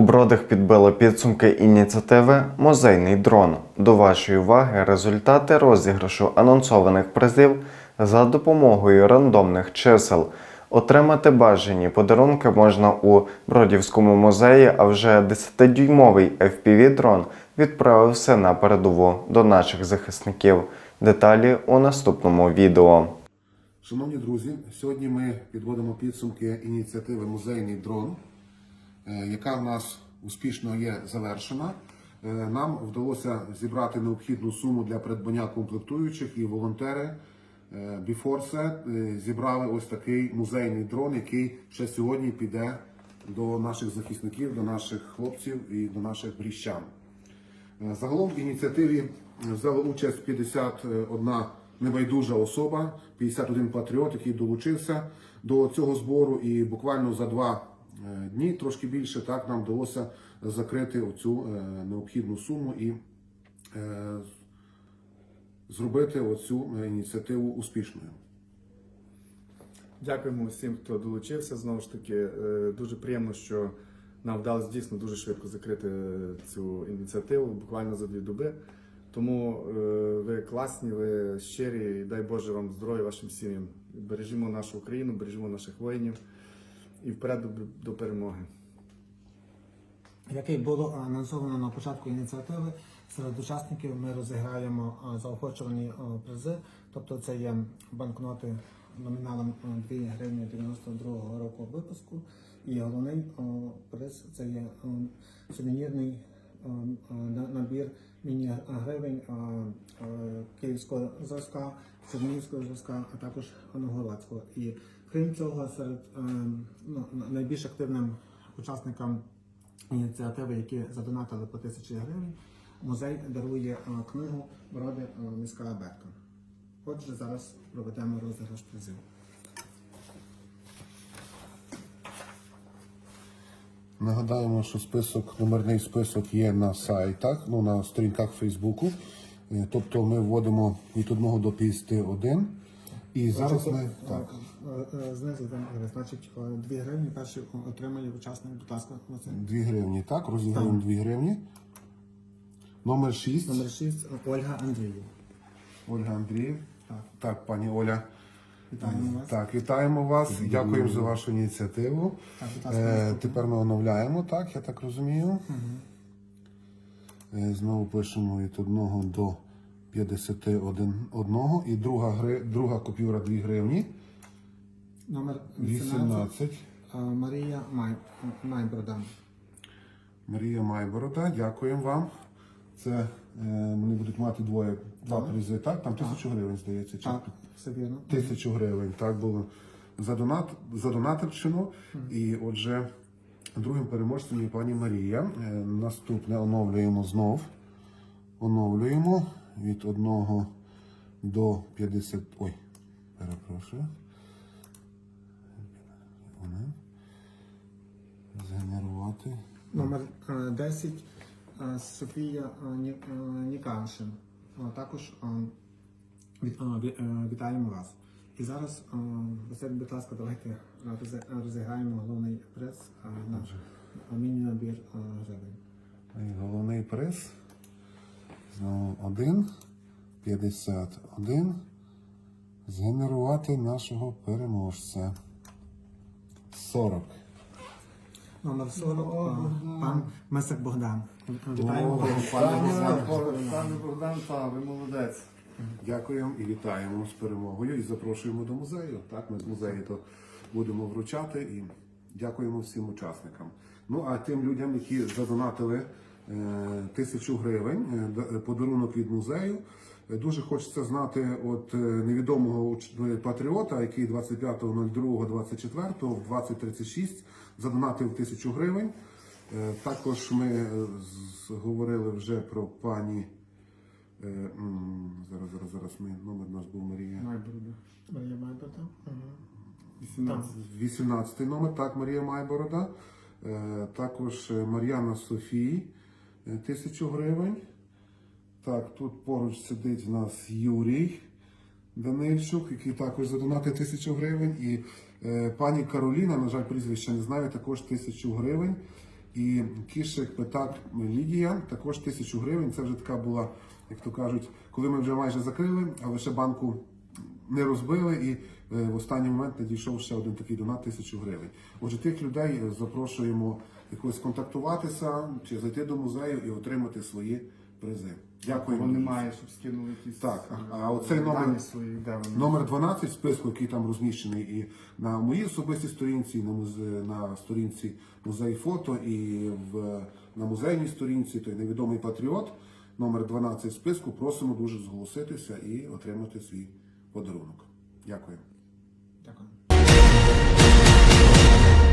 У бродах підбили підсумки ініціативи Музейний дрон. До вашої уваги результати розіграшу анонсованих призів за допомогою рандомних чисел. Отримати бажані подарунки можна у Бродівському музеї, а вже 10-дюймовий FPV-дрон відправився на передову до наших захисників. Деталі у наступному відео. Шановні друзі, сьогодні ми підводимо підсумки ініціативи Музейний дрон, яка в нас успішно є завершена. Е, Нам вдалося зібрати необхідну суму для придбання комплектуючих і волонтери е, Біфорсе зібрали ось такий музейний дрон, який ще сьогодні піде до наших захисників, до наших хлопців і до наших бріщан. Е, Загалом в ініціативі взяла участь 51 небайдужа особа, 51 патріот, який долучився до цього збору, і буквально за два е, дні, трошки більше, так нам вдалося закрити оцю е, необхідну суму і е, зробити оцю е, ініціативу успішною. Дякуємо всім, хто долучився. Знову ж таки, е, дуже приємно, що нам вдалося дійсно дуже швидко закрити цю ініціативу, буквально за дві доби. Тому е, ви класні, ви щирі, дай Боже вам здоров'я вашим сім'ям. Бережімо нашу Україну, бережімо наших воїнів і вперед до, перемоги. Як і було анонсовано на початку ініціативи, серед учасників ми розіграємо заохочувані призи. Тобто це є банкноти номіналом 2 гривні 92 року випуску. І головний приз це є сувенірний набір міні-гривень київського зразка, чернігівського зразка, а також новгородського. Крім цього, серед е, ну, найбільш активним учасникам ініціативи, які задонатили по тисячі гривень, музей дарує е, книгу Броди е, міська абетка. Отже, зараз проведемо розіграш призів. Нагадаємо, що список, номерний список є на сайтах, ну на сторінках Фейсбуку. Е, Тобто ми вводимо від 1 до 51. І зараз ми так. Е, е, Знизу е, значить 2 гривні. Перший отримає учасник, будь ласка, оце. 2 гривні, так, розіграємо 2 гривні. Номер 6. Номер 6 Ольга Андріїв. Ольга Андріїв. Так. Так, пані Оля. Вітаємо вас. Так, вітаємо вас. Дякуємо за вашу ініціативу. Так, будь ласка, Е, тепер ми оновляємо, так, я так розумію. Е, знову пишемо від 1 до 51. І друга, гри, друга купюра 2 гривні. Номер 18 18. е, Марія Май, Майброда. Марія Майборода, дякуємо вам. Це е, вони будуть мати двоє, два призи, так? Там тисячу гривень, здається. Чи Так, все вірно. Тисячу гривень, так було за донат за донатерщину. І отже, другим переможцем є пані Марія. Е, Наступне оновлюємо знов. Оновлюємо від 1 до 50. Ой, перепрошую. Вони. Згенерувати. Номер е, 10 е, Софія Ні- Ніканшин. Е, Також вітаємо вас. І зараз, е, Василь, будь ласка, давайте розіграємо головний приз е, на міні-набір е, гривень. Головний приз. Знову 1, 51. Згенерувати нашого переможця. 40. Номер 40 е, пан Месик Богдан. Вітаємо О, пане Богдан. Пане та ви молодець. Дякуємо і вітаємо з перемогою і запрошуємо до музею. Так, ми з музею то будемо вручати і дякуємо всім учасникам. Ну а тим людям, які задонатили е, тисячу гривень, е, подарунок від музею. Дуже хочеться знати от е, невідомого патріота, який 25.02.24 в 2036 задонатив тисячу гривень. Е, Також ми е, говорили вже про пані. Зараз, зараз, зараз ми номер у нас був Марія. Майборода. Марія Майброда. Мгм. 18. 18 номер, так, Марія Майборода. Також Мар'яна Софії, тисячу гривень. Так, тут поруч сидить у нас Юрій Данильчук, який також задонатив тисячу гривень. І е, пані Кароліна, на жаль, прізвище не знаю, також тисячу гривень. І Кішик Петак Лідія також тисячу гривень. Це вже така була, як то кажуть, коли ми вже майже закрили, але ще банку не розбили, і е, в останній момент надійшов ще один такий донат тисячу гривень. Отже, тих людей е, запрошуємо якось контактуватися чи зайти до музею і отримати свої призи. Дякуємо. Кого немає, щоб скинули якісь Так, а- а оцей номер- свої, де вони. Номер 12 в списку, який там розміщений і на моїй особистій сторінці, і на, музе... на сторінці музей фото, і в... на музейній сторінці, той невідомий патріот. Номер 12 в списку. Просимо дуже зголоситися і отримати свій подарунок. Дякую. Дякую.